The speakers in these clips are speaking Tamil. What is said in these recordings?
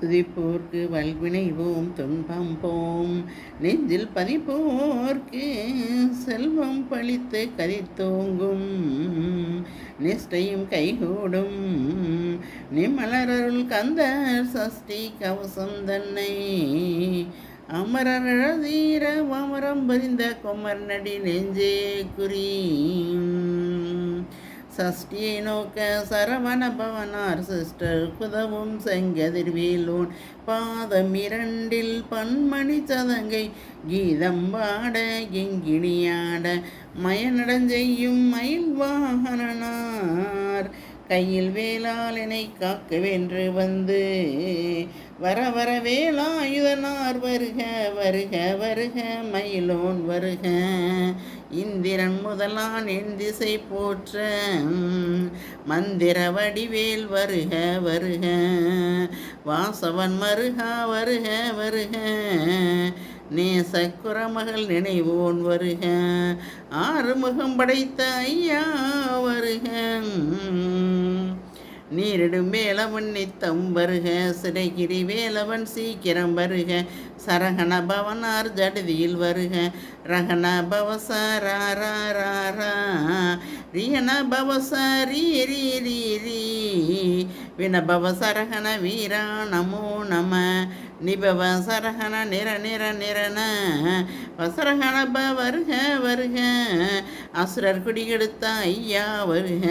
துதிப்போர்க்கு வல்வினை ஓம் துன்பம் போம். நெஞ்சில் பதிப்போர்க்கு செல்வம் பழித்து கதித்தோங்கும் நிஷ்டையும் கைகூடும். நிமலரருள் கந்தர் சஷ்டி கவசம் தன்னை. அமரழதீர அமரம் பதிந்த கொமர் நடி நெஞ்சே குறி சஷ்டியை நோக்க சரவண பவனார் சிஸ்டர் குதவும் செங்கதிர்வேலோன். பாதம் இரண்டில் பன்மணி சதங்கை கீதம் பாட எங்கிணியாட மயநடஞ்செய்யும் மயில் வாகனார் கையில் வேளாளனை காக்க வென்று வந்து வர வர வேலாயுதனார் வருக வருக வருக மயிலோன் வருக. இந்திரன் முதலான் என் திசை போற்ற மந்திர வடிவேல் வருக வருக. வாசவன் மருகா வருக வருக. நேச குரமகள் நினைவோன் வருக. ஆறுமுகம் படைத்த ஐயா வருக. நீரிடும் வேலவன் நித்தம் வருக சிறைகிரி வேலவன் சீக்கிரம் வருக. சரகண பவனார் ஜடுதியில் வருக. ரகண பவசரா ரியன பவச ரீ. ரீ ரீ ரீ. வினபவ சரகண வீரா நமோ நம. நிபவ சரகண நிற நிற நிறன வசரகண ப வருக வருக. அசுரர் குடிகெடுத்த ஐயா வருக.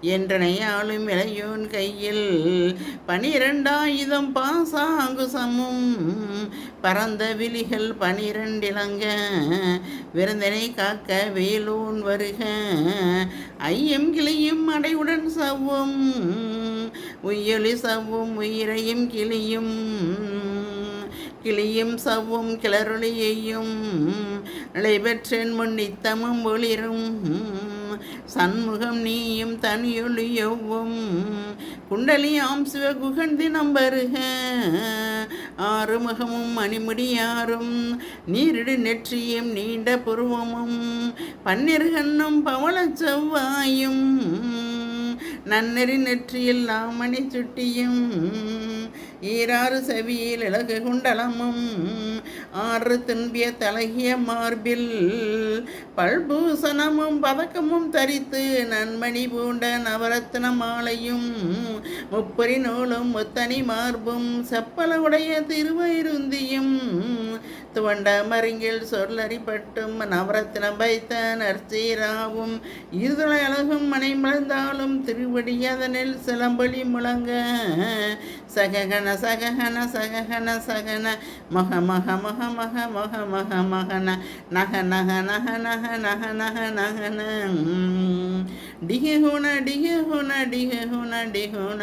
என்றனை ஆளும் இளையோன் கையில் பனிரெண்டாயுதம் பாசாங்குசமும். பரந்த விழிகள் பனிரெண்டிலங்க. விருந்தினை காக்க வேலூன் வருக. ஐயம் கிளியும் அடையுடன் சவ்வும். உயொலி சவ்வும் உயிரையும் கிளியும். கிளியும் சவ்வும் கிளருளியையும் நடைபெற்றேன் முன் நித்தமும் ஒளிரும். சண்முகம் நீயும் தனியொளியவும். குண்டலியாம் சிவகுகன் தினம் வருக ஆறுமுகமும் மணிமுடியாரும் நீரிடு நெற்றியும் நீண்ட புருவமும். பன்னிருகண்ணும் பவள செவ்வாயும். நன்னெறி நெற்றியில் நாமணி சுட்டியும் ஈராறு செவியில் இலகு குண்டலமும் ஆறு துன்பிய தலகிய மார்பில் பல்பூசணமும் பதக்கமும் தரித்து நன்மணி பூண்ட நவரத்ன மாலையும் முப்பரி நூலும் முத்தனி மார்பும் செப்பல உடைய திருவயிருந்தியும் துவண்ட மருங்கில் சொல்லறிப்பட்டும் நவரத்னம் வைத்த நற்சீராவும் இருதலை அழகும் மனை மலர்ந்தாலும் திருவடி அதனில் சிலம்பொலி முழங்க. சககன சககன சககன சகன மக மக மக மக மக மக மகன நக நக நக நக நக நக நகன. டிகே ஹுன டிகே டிகுண.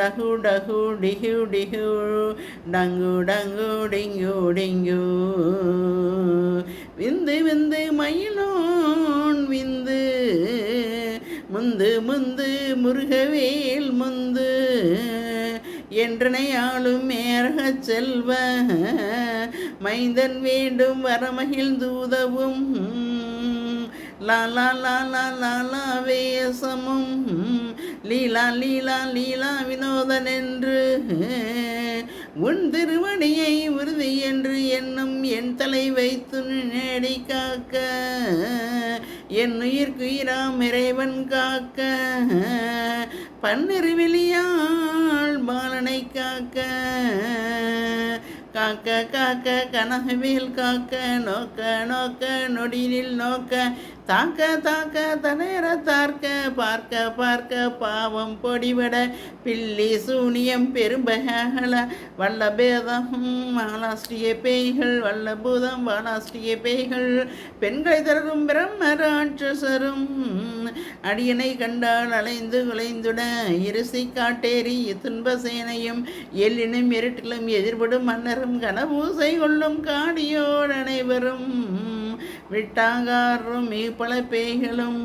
டஹு டஹு டிஹு டிஹு டங்கு டங்கு டிங்கு டிங்கு. விந்து விந்து மயிலோன் விந்து. முந்து முந்து முருகவேல் முந்து. என்றனையாளும் மேரக செல்வ மைந்தன் வேண்டும் வரமகிழ் தூதவும். லாலா லாலா லாலா வேசமும். லீலா லீலா லீலா வினோதன் என்று உன் திருவடியை உறுதி என்று என்னும் என் தலை வைத்து நேடி காக்க. என் உயிர்க்குயிராம் இறைவன் காக்க. பன்னிரு வெளியாள் பாலனை காக்க. காக்க காக்க கனகவேல் காக்க நோக்க நோக்க நொடியில் நோக்க தாக்க தாக்க தனேர தார்க்க பார்க்க பார்க்க பாவம் பொடிவட பில்லி சூனியம் பெரும்பகல வல்ல பேதம் வாலாஸ்டிய பேய்கள் வல்ல பூதம் வாலாஸ்டிய பேய்கள் பெண்களை தரும் பிரம்ம ராட்சசரும் அடியனை கண்டால் அலைந்து குலைந்துட இருசி காட்டேரி துன்ப சேனையும் எல்லினும் இருட்டிலும் எதிர்படும் மன்னர் யாரும் கனபூசை கொள்ளும் காடியோடு அனைவரும். விட்டாங்காரும் மீப்பள பேய்களும்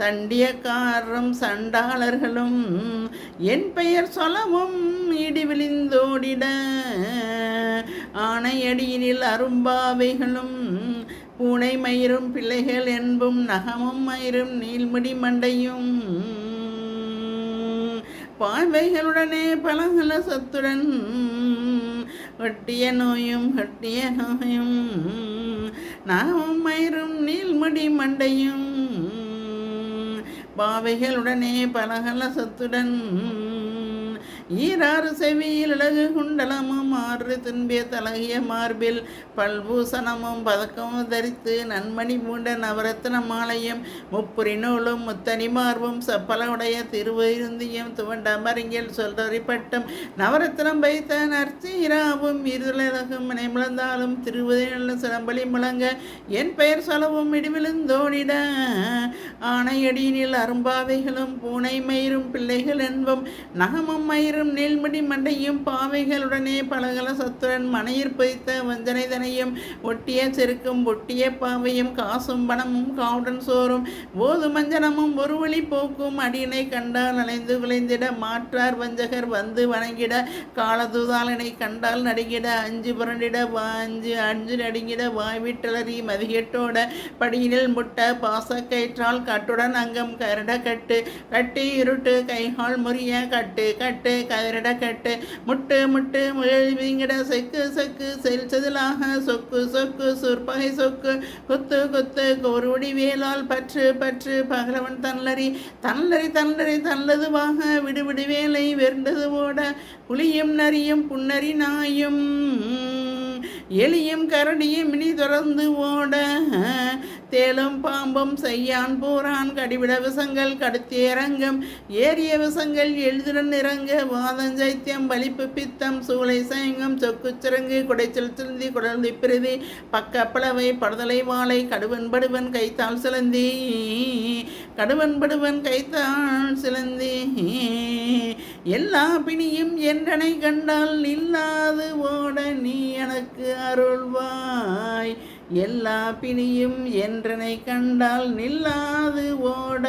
தண்டியக்காரரும் சண்டாளர்களும் என் பெயர் சொல்லவும் இடி விழிந்தோடிட. ஆணையடியினில் அரும்பாவைகளும் பூனை மயிரும் பிள்ளைகள் என்பும் நகமும் மயிரும் நீள்முடி மண்டையும். பார்வைகளுடனே பலகல சத்துடன் ஒட்டிய நோயும் ஒட்டிய நோயும் நாமும் மயிரும் நீள்முடி மண்டையும். பாவைகளுடனே பலகல சொத்துடன் ஈராறு செவியில் அழகு குண்டலமும் ஆறு துன்பிய தலகிய மார்பில் பல்பூசணமும் பதக்கமும் தரித்து நன்மணி பூண்ட நவரத்ன மாலையும் முப்புரி நூலும் முத்தனி மார்பும் சப்பலவுடைய திருவருந்தியும் துவண்ட மருங்கில் சொல்றறிப்பட்டும். நவரத்னம் வைத்த நற்சீராவும் இருதலகும் முழந்தாலும் திருவதில் சிலம்பலி முழங்க என் பெயர் சொல்லவும் இடிவிழுந்தோடிட ஆணையடியினில் அரும்பாவைகளும் பூனை மயிரும் பிள்ளைகள் என்பும் நகமும் மயிரும் மற்றும் நீள்மடி மண்டையும் பாவைகளுடனே பலகல சத்துடன் மனையிற் பொய்த்த வஞ்சனைதனையும் ஒட்டிய செருக்கும் ஒட்டிய பாவையும் காசும் பணமும் காவுடன் சோறும். போது மஞ்சனமும் ஒரு வழி போக்கும். அடியினை கண்டால் அலைந்து குலைந்திட மாற்றார் வஞ்சகர் வந்து வணங்கிட. காலதுதாலனை கண்டால் நடுங்கிட. அஞ்சு புரண்டிட வாஞ்சு அஞ்சு நடுங்கிட. வாய்விட்டலறி மதிகெட்டோட படியினில் முட்ட பாசக்கயிற்றால் கட்டுடன் அங்கம் கரட கட்டு கட்டி இருட்டு கைகால் முறிய கட்டு கட்டு கதிரட கட்டு முட்டு முட்டு முயல்விங்கிட செக்கு செக்கு செல் செதிலாக சொக்கு சொக்கு சொற்பகை சொக்கு குத்து குத்து கோருடி வேலால் பற்று பற்று பகலவன் தன்னலரி தன்னலரி தன்னலரி தன்னதுவாக விடுவிடு வேலை வெர்ந்தது ஓட புளியும் நரியும் புன்னரி நாயும் எலியும் கரடியும் மினி தொடர்ந்து ஓட தேலும் பாம்பும் செய்யான் போரான் கடிவிட விசங்கள் கடுத்து இறங்கும் ஏறிய விசங்கள் எழுதுடன் இறங்க. வாதஞ்சைத்தியம் வலிப்பு பித்தம் சூளை சயங்கம் சொக்குச்சிறங்கு குடைச்சல் சிலந்தி குடல் பிரதி பக்கப்பளவை படுதலை வாழை கடுவன் படுவன் கைத்தால் சிலந்தி. கடுவன் படுவன் கைத்தால் சிலந்தி. எல்லா பிணியும் என்றனை கண்டால் இல்லாது ஓட நீ எனக்கு அருள்வாய். எல்லா பிணியும் என்றனை கண்டால் நில்லாது ஓட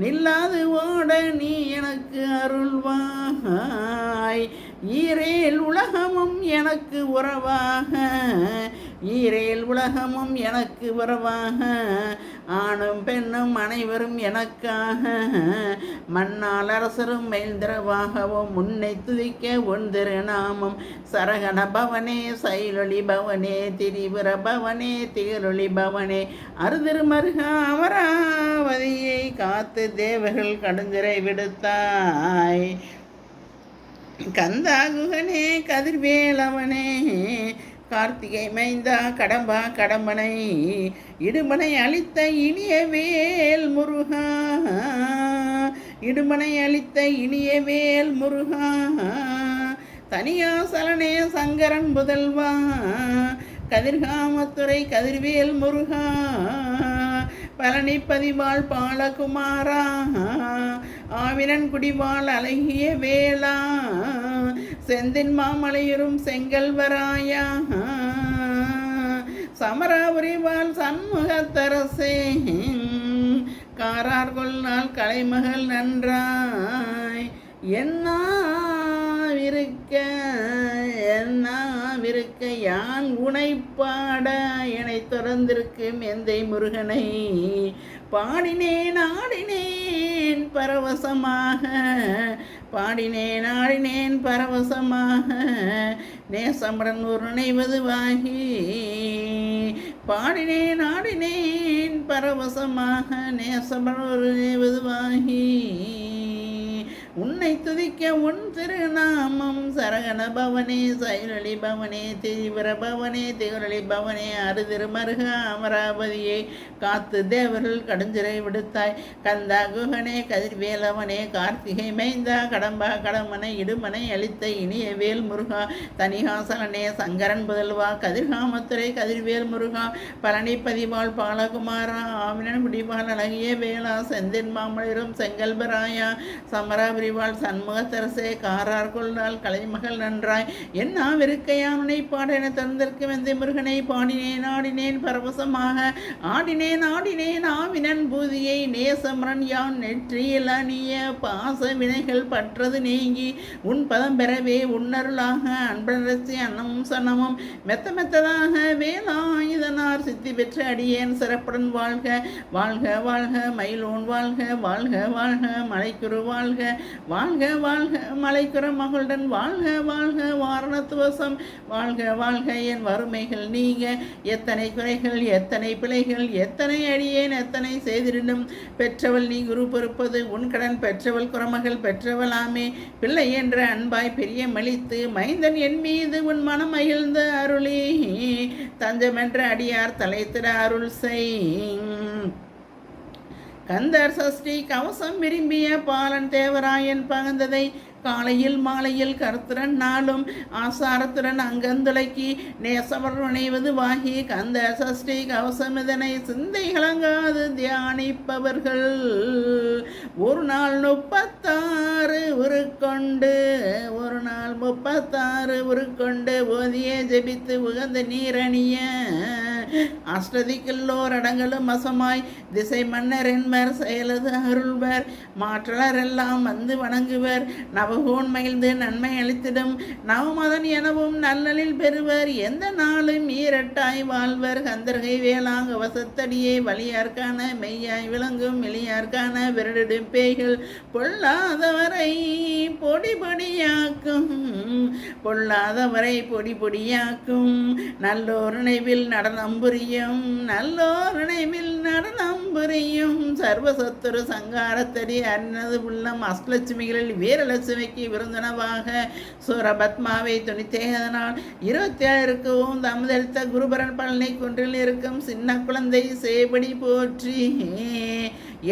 நில்லாது ஓட நீ எனக்கு அருள்வாய். ஈரேல் உலகமும் எனக்கு உறவாக. ஈரேல் உலகமும் எனக்கு உறவாக. ஆணும் பெண்ணும் அனைவரும் எனக்காக. மன்னால் அரசரும் மேல்திரவாகவும் முன்னை துதிக்க ஒன் திருநாமம். சரகண பவனே சைலொளி பவனே திரிபுர பவனே திகழொளி பவனே. அருதிருமருக அமராவதியை காத்து தேவர்கள் கடுஞ்சிறை விடுத்தாய். கந்தாகுகனே கதிர்வேலவனே கார்த்திகை மைந்தா கடம்பா கடம்பனை இடுமனை அளித்த இனிய வேல் முருகா இடுமனை அளித்த இனிய வேல் முருகா தனியாசலனே சங்கரன் புதல்வா கதிர்காமத்துறை கதிர்வேல் முருகா பழனிப்பதிவாள் பாலகுமாரா ஆவினன் குடிவாள் அழகிய வேளா செந்தின் மாமலையுறும் செங்கல்வராயா சமராபுரிவாள் சண்முகத்தரசே காரார் கொள்ளால் கலைமகள் நன்றாய் என்ன இருக்க என்னாவிருக்க? யான் உனைப்பாட? என்னை தொடர்ந்திருக்கும் எந்தை முருகனை பாடினேன் ஆடினேன் பரவசமாக. பாடினேன் ஆடினேன் பரவசமாக. நேசமுடன் ஒரு நினைவதுவாகி பாடினேன் ஆடினேன் பரவசமாக. நேசமுடன் ஒரு நினைவதுவாகி உன்னை துதிக்க உன் திருநாமம் சரகண பவனே சைரளி பவனே தீவிர பவனே திகரளி பவனே அருதிருமருக அமராவதியை காத்து தேவர்கள் கடுஞ்சிறை விடுத்தாய். கந்தா குகனே கதிர்வேலவனே கார்த்திகை மைந்தா கடம்பா கடமனை இடுமனை அளித்த இனிய வேல் முருகா தனிகாசலனே சங்கரன் புதல்வா கதிர்காமத்துறை கதிர்வேல் முருகா பழனி பதிவாள் பாலகுமாரா ஆமினன் முடிவாள் அழகிய வேளா செந்தின் மாமலரும் செங்கல்பராயா சமராபுரிவாள் சண்முகத்தரசே காரார் கொள்ளால் கலைமகள் நன்றாய். என் நாவிருக்கையானுனை பாட தந்திருக்கும் தந்தற்கு முருகனை பாடினேன் ஆடினேன் பரவசமாக. ஆடினேன் ஆடினேன் ஆவினன் பூதியை நேசமரன் யான் நெற்றியில் அணிய பாச வினைகள் பற்றது நீங்கி. உன் பதம் பெறவே உன்னருளாக அன்பரசி அன்னமும் சன்னமும். மெத்த மெத்ததாக வேலாயுதனார் சித்தி பெற்ற அடியேன் சிறப்புடன் வாழ்க. வாழ்க வாழ்க மயிலோன் வாழ்க. வாழ்க வாழ்க மலைக்குரு வாழ்க. வாழ்க வாழ்க மலைக்குற மகளுடன் வாழ்க வாழ்க வாரணத்துவசம். வாழ்க வாழ்க என் வறுமைகள் நீங்க. எத்தனை குறைகள் எத்தனை பிழைகள் எத்தனை அடியேன் எத்தனை செய்திருந்தும். பெற்றவள் நீ குரு பொறுப்பது உன் கடன் பெற்றவள் குறமகள் பெற்றவளாமே. பிள்ளை என்ற அன்பாய் பெரிய மலித்து மைந்தன் என் மீது உன் மனம் மகிழ்ந்த அருளி. தஞ்சமென்ற அடியார் தலைத்திட அருள் செய். கந்தர் சஷ்டி கவசம் விரும்பிய பாலன் தேவராயன் பகந்ததை காலையில் மாலையில் கருத்துடன் நாளும் ஆசாரத்துடன் அங்கந்துளைக்கு நேசவர் நுழைவது வாகி. கந்த சஷ்டி கவசம் இதனை சிந்தை கலங்காது தியானிப்பவர்கள். ஒரு நாள் முப்பத்தாறு உருக்கொண்டு ஒரு நாள் முப்பத்தாறு உருக்கொண்டு போதிய ஜெபித்து உகந்த நீரணிய அஷ்டதிக்குள்ளோர் அடங்களும் வசமாய் திசை மன்னர் என்பர் செயலது அருள்வர். மாற்றலர் எல்லாம் வந்து வணங்குவர். நவகோன் மகிழ்ந்து நன்மை அளித்திடும். நவமதன் எனவும் நல்லலில் பெறுவர். எந்த நாளும் ஈரட்டாய் வாழ்வர். கந்தர்கை வேளாங்க வசத்தடியே வலியார்கான மெய்யாய் விளங்கும் வெளியார்கான விரடிடும் பேய்கள். பொல்லாதவரை பொடி பொடியாக்கும். பொல்லாதவரை பொடி பொடியாக்கும். நல்லோர் நினைவில் நடனம் புரியும் நல்லோர் நினைவில் நடனம் புரியும். சர்வசத்துரு சங்காரத்தடி அன்னது உள்ளம் அஷ்டலட்சுமிகளில் வீரலட்சுமிக்கு விருந்தனவாக சூரபத்மாவை துணித்தேகதனால் இருபத்தி ஏழுக்கும் தமதளித்த குருபரன் பழனி குன்றில் இருக்கும் சின்ன குழந்தை சேபடி போற்றி.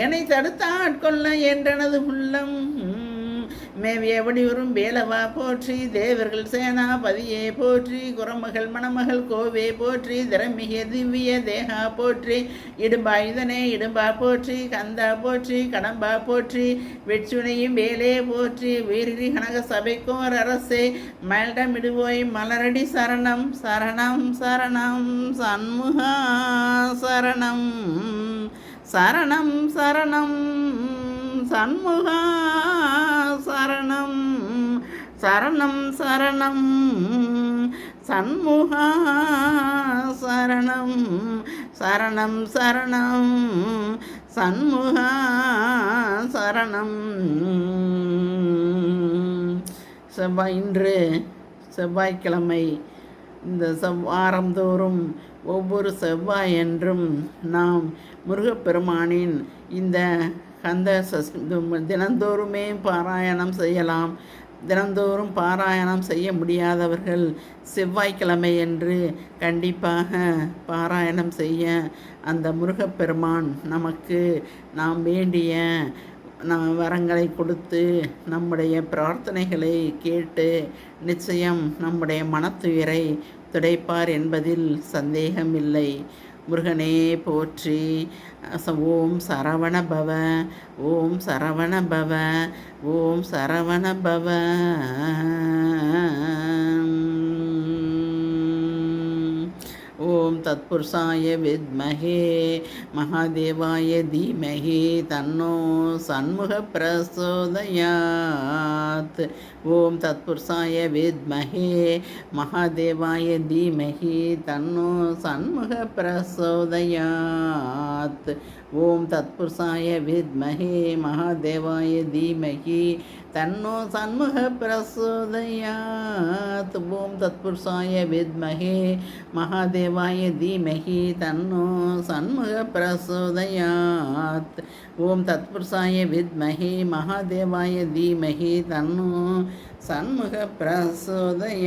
என்னை தடுத்த ஆட்கொள்ள என்றனது உள்ளம். மேவிய வரும் வேலவா போற்றி தேவர்கள் சேனாபதியே போற்றி குரமகள் மணமகள் கோவே போற்றி திறமிக திவ்ய தேகா போற்றி இடும்பா இதனே இடும்பா போற்றி கந்தா போற்றி கடம்பா போற்றி வெற்றுனையும் வேலே போற்றி வீரி கனக சபைக்கோர் அரசே மல்டம் இடுவோய் மலரடி சரணம் சரணம் சரணம் சண்முகா சரணம் சரணம் சரணம். சண்முகா சரணம் சரணம். சரணம் சண்முகா சரணம் சரணம். சரணம் சண்முகா சரணம் செவ்வாய் இன்று செவ்வாய்க்கிழமை இந்த செவ்வாரந்தோறும் ஒவ்வொரு செவ்வாய் என்றும் நாம் முருகப்பெருமானின் இந்த கந்த தினந்தோறுமே பாராயணம் செய்யலாம். தினந்தோறும் பாராயணம் செய்ய முடியாதவர்கள் செவ்வாய்க்கிழமை என்று கண்டிப்பாக பாராயணம் செய்ய அந்த முருகப்பெருமான் நமக்கு நாம் வேண்டிய நாம் வரங்களை கொடுத்து நம்முடைய பிரார்த்தனைகளை கேட்டு நிச்சயம் நம்முடைய மனத்துயரை துடைப்பார் என்பதில் சந்தேகமில்லை. முருகனே போற்றி. ஓம் சரவண பவ ஓம் சரவண பவ ஓம் சரவண பவ. ஓ ஓம் தத்புருஷாய வித்மகே மகாதேவாய தீமகி தன்னோ சண்முக பிரசோதயாத் ஓம் தத்புருஷாய வித்மகே மகாதேவாய தீமகி தன்னோ சண்முக பிரசோதயாத் ஓம் தத்புருஷாய வித்மகே மகாதேவாய தீமகி தன்னோ சண்முக பிரசோதயாத் ஓம் தத்புருஷாய வித்மகே மகாதேவாய மகாதேவாய தீமகி தன்னோ சண்முக பிரசோதயாத். ஓம் தத்புருஷாய வித்மகி மகாதேவாய தீமகி தன்னோ சண்முக பிரசோதயாத்.